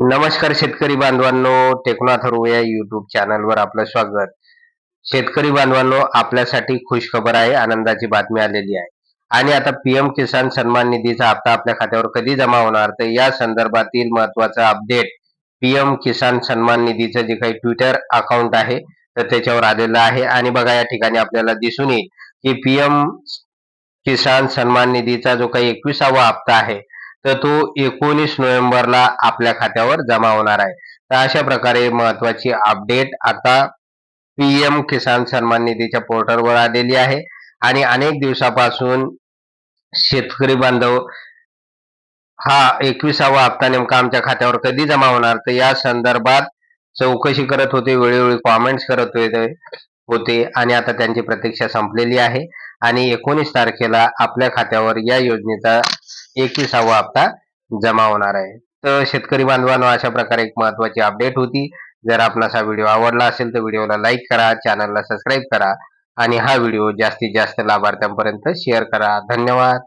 नमस्कार शेतकरी बांधवांनो टेक्नाथ या युट्यूब चॅनलवर आपलं स्वागत. शेतकरी बांधवांनो आपल्यासाठी खुशखबर आहे आनंदाची बातमी आलेली आहे. आणि आता पीएम किसान सन्मान निधीचा हप्ता आपल्या खात्यावर कधी जमा होणार? तर या संदर्भातील महत्त्वाचा अपडेट पीएम किसान सन्मान निधीचं जे काही ट्विटर अकाउंट आहे तर त्याच्यावर आलेलं आहे. आणि बघा या ठिकाणी आपल्याला दिसून येईल की पीएम किसान सन्मान निधीचा जो काही एकविसावा हप्ता आहे तर तो एकोणीस नोव्हेंबरला आपल्या खात्यावर जमा होणार आहे. तर अशा प्रकारे महत्वाची अपडेट आता पीएम किसान सन्मान निधीच्या पोर्टलवर आलेली आहे. आणि अनेक दिवसापासून शेतकरी बांधव हा एकविसावा हप्ता नेमका आमच्या खात्यावर कधी जमा होणार? तर या संदर्भात चौकशी करत होते वेळोवेळी कॉमेंट्स करत होते होते आणि आता त्यांची प्रतीक्षा संपलेली आहे. आणि एकोणीस तारखेला आपल्या खात्यावर या योजनेचा एकविसावा हप्ता जमा होणार आहे. तर शेतकरी बांधवांनो अशा प्रकारे एक महत्वाची अपडेट होती. जर आपणास हा व्हिडिओ आवडला असेल तर व्हिडिओला लाईक करा चॅनलला सबस्क्राईब करा आणि हा व्हिडिओ जास्तीत जास्त लाभार्थ्यांपर्यंत शेअर करा. धन्यवाद.